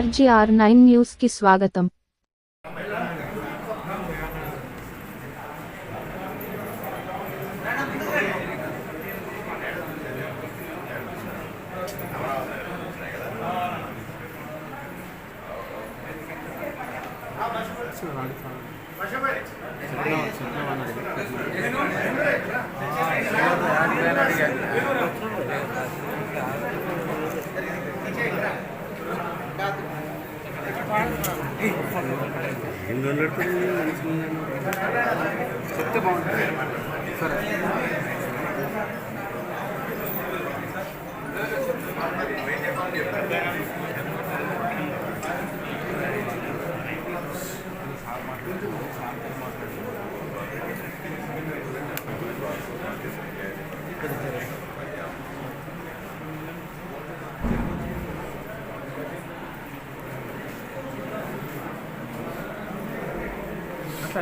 RGR nine న్యూస్కి స్వాగతం చెప్తే బాగుంటుంది సరే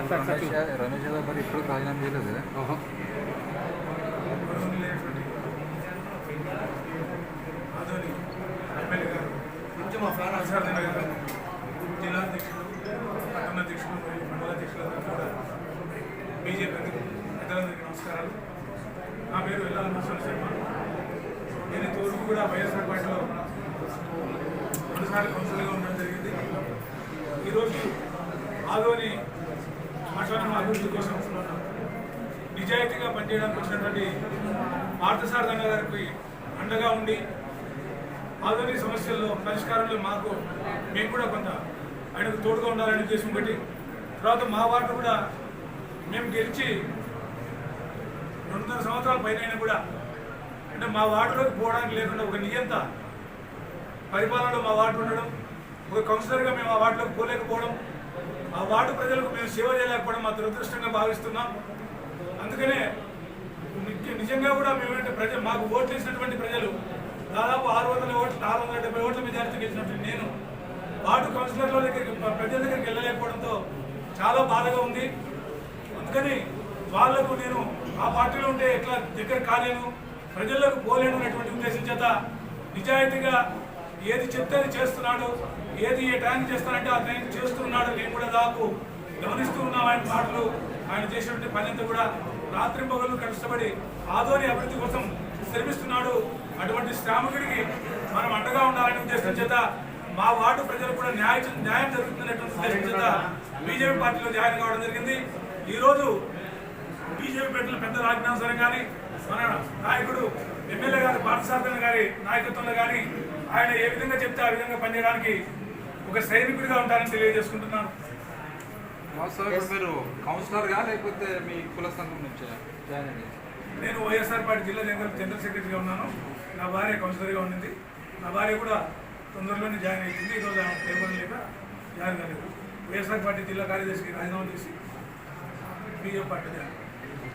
రమేష్ యా- రమేష్ యాదవ్ మరి ఇప్పుడు రాజీనామా చేయలేదు ఓహో జిల్లా అధ్యక్షులు పట్టణ అధ్యక్షులు మరియు మండల అధ్యక్షులందరూ కూడా బీజేపీ పెద్దలందరికీ నమస్కారాలు నా పేరు వెల్లాల మసూల్ శర్మ నేను ఇంతవరకు కూడా వైఎస్ఆర్ పార్టీలో రెండుసార్లు కౌన్సిలర్గా ఉండడం జరిగింది ఈరోజు ఆదోని శ్మశానం అభివృద్ధి కోసం నిజాయితీగా పనిచేయడానికి వచ్చినటువంటి పార్థసారథంగా గారికి అండగా ఉండి ఆధునిక సమస్యల్లో పరిష్కారంలో మాకు మేము కూడా కొంత ఆయనకు తోడుగా ఉండాలనే ఉద్దేశం ఒకటి తర్వాత మా వార్డు కూడా మేము గెలిచి రెండున్నర సంవత్సరాల పైన కూడా అంటే మా వార్డులోకి పోవడానికి లేకుండా ఒక నియంత పరిపాలనలో మా వార్డు ఉండడం ఒక కౌన్సిలర్గా మేము ఆ వార్డులోకి పోలేకపోవడం ఆ వార్డు ప్రజలకు మేము సేవ చేయలేకపోవడం మా దురదృష్టంగా భావిస్తున్నాం. అందుకనే నిజంగా కూడా మేమంటే ప్రజలు మాకు ఓట్లు వేసినటువంటి ప్రజలు దాదాపు ఆరు వందల ఓట్లు ఆరు వందల డెబ్బై ఓట్ల మెజారిటీ గెలిచినటువంటి నేను వార్డు కౌన్సిలర్ల దగ్గరికి ప్రజల దగ్గరికి వెళ్ళలేకపోవడంతో చాలా బాధగా ఉంది. అందుకని వాళ్ళకు నేను ఆ పార్టీలో ఉంటే ఎట్లా దగ్గర కాలేను ప్రజలకు పోలేను అనేటువంటి ఉద్దేశం చేత నిజాయితీగా ఏది చెప్తే అది చేస్తున్నాడు ఏది ఏ టైం చేస్తానంటే ఆ టైం చేస్తున్నాడు. నేను కూడా దాకు గమనిస్తూ ఉన్నాం ఆయన మాటలు. ఆయన చేసినటువంటి పని కూడా రాత్రి పగలు కష్టపడి ఆదోని అభివృద్ధి కోసం శ్రమిస్తున్నాడు. అటువంటి శ్రామికుడికి మనం అండగా ఉండాలనే ఉద్దేశం చేత మా వార్డు ప్రజలు కూడా న్యాయ న్యాయం జరుగుతున్నటువంటి ఉద్దేశం చేత బీజేపీ పార్టీలో జాయిన్ కావడం జరిగింది. ఈరోజు బీజేపీ పెట్టిన పెద్ద రాజ్నాథ్ సరే కానీ మన నాయకుడు ఎమ్మెల్యే గారి పార్థసార్థన గారి నాయకత్వంలో కానీ ఆయన ఏ విధంగా చెప్తే ఆ విధంగా పనిచేయడానికి ఒక సైనికుడిగా ఉంటారని తెలియజేసుకుంటున్నాను. మీరు కౌన్సిలర్గా లేకపోతే మీ కుల సంఘం నుంచి జాయిన్ అయ్యారు? నేను వైఎస్ఆర్ పార్టీ జిల్లా జనరల్ జనరల్ సెక్రటరీగా ఉన్నాను. నా భార్య కౌన్సిలర్గా ఉండింది నా భార్య కూడా తొందరలోనే జాయిన్ అవుతుంది ఈరోజు ఆమె పేపర్ లేక జాయిన్ కాలేదు. వైఎస్ఆర్ పార్టీ జిల్లా కార్యదర్శికి రాజీనామా చేసి BJP party join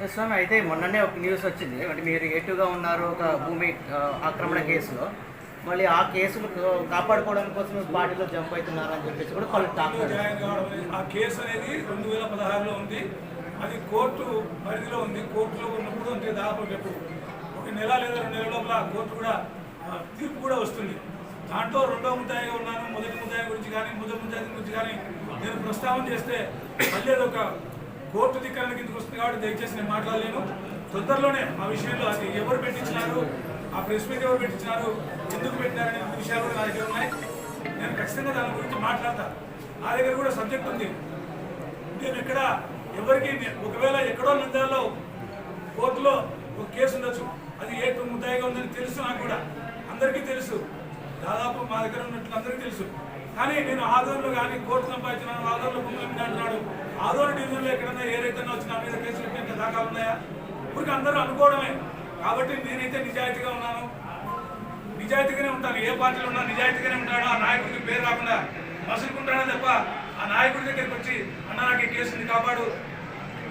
S Swamy అయితే మొన్ననే ఒక న్యూస్ వచ్చింది. అంటే మీరు ఏటుగా ఉన్నారు? ఒక భూమి ఆక్రమణ కేసులో. మళ్ళీ ఆ కేసును కాపాడుకోవడం కోసం పార్టీలో జంప్ అవుతున్నారు అని చెప్పేసి కూడా వాళ్ళు టాక్ ఆ కేసు అనేది రెండు వేల పదహారులో ఉంది. అది కోర్టు పరిధిలో ఉంది. కోర్టులో ఉన్నప్పుడు అంటే దాదాపు రేపు ఒక నెల లేదా రెండు నెలల లోపల కోర్టు కూడా తీర్పు కూడా వస్తుంది. దాంట్లో రెండో ముద్దాయిగా ఉన్నాను. మొదటి ముద్దాయి గురించి కానీ మొదటి ముద్దాయి గురించి కానీ నేను ప్రస్తావన చేస్తే మళ్ళీ అది ఒక కోర్టు ధిక్కరణ కిందకి వస్తుంది కాబట్టి దయచేసి నేను మాట్లాడలేను. తొందరలోనే ఆ విషయంలో అది ఎవరు పెట్టించినారు? ఆ ప్రెస్ మీట్ ఎవరు పెట్టించినారు? ఎందుకు పెట్టినారనే విషయాలు కూడా నా దగ్గర ఉన్నాయి. నేను ఖచ్చితంగా దాని గురించి మాట్లాడతాను నా దగ్గర కూడా సబ్జెక్ట్ ఉంది. నేను ఎక్కడ ఎవరికి ఒకవేళ ఎక్కడో నిందాలో కోర్టులో ఒక కేసు ఉండొచ్చు. అది ఏ ముద్దాయిగా ఉందని తెలుసు నాకు కూడా. అందరికీ తెలుసు. దాదాపు మా దగ్గర ఉన్నట్లు అందరికీ తెలుసు. కానీ నేను ఆదోళనలో కానీ కోర్టు సంపాదించినాను ఆదోళనలో భూములు అంటున్నాడు. ఆదోళన డివిజన్లో ఎక్కడన్నా ఏ రైతన్నా వచ్చి నా మీద కేసులు పెట్టిన దాఖలు ఉన్నాయా? ఊరికి అందరూ అనుకోవడమే. కాబట్టి నేనైతే నిజాయితీగా ఉన్నాను. నిజాయితీగానే ఉంటాను. ఏ పార్టీలో ఉన్నా నిజాయితీగానే ఉంటాడు. ఆ నాయకుడికి పేరు రాకుండా మసులుకుంటాడా తప్ప ఆ నాయకుడి దగ్గరికి వచ్చి అన్న నాకు ఈ కేసుని కాపాడు.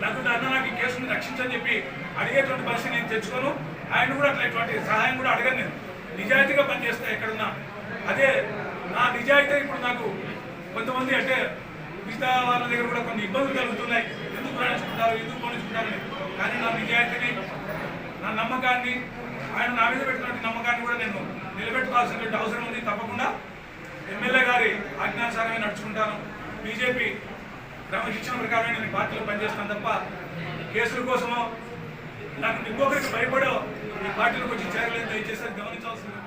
లేకుంటే అన్న నాకు ఈ కేసుని రక్షించని చెప్పి అడిగేటువంటి పరిస్థితి నేను తెచ్చుకోను. ఆయన కూడా అట్లాంటి ఇటువంటి సహాయం కూడా అడగను నేను. నిజాయితీగా పనిచేస్తా ఎక్కడున్నా. అదే నా నిజాయితీ ఇప్పుడు నాకు కొంతమంది అంటే మిగతా వాళ్ళ దగ్గర కూడా కొన్ని ఇబ్బందులు కలుగుతున్నాయి. ఎందుకు రాయించుకుంటారు ఎందుకు పోనించుకుంటారని కానీ నా నిజాయితీని నా నమ్మకాన్ని ఆయన నా మీద పెట్టినటువంటి నమ్మకాన్ని కూడా నేను నిలబెట్టుకోవాల్సినటువంటి అవసరం ఉంది. తప్పకుండా ఎమ్మెల్యే గారి ఆజ్ఞానుసారమే నడుచుకుంటాను. బీజేపీ క్రమశిక్షణ ప్రకారమే నేను పార్టీలో పనిచేస్తాను తప్ప కేసుల కోసమో నాకు ఇంకొకరికి భయపడో ఈ పార్టీలోకి వచ్చి చేరలేదు దయచేసి గమనించాల్సింది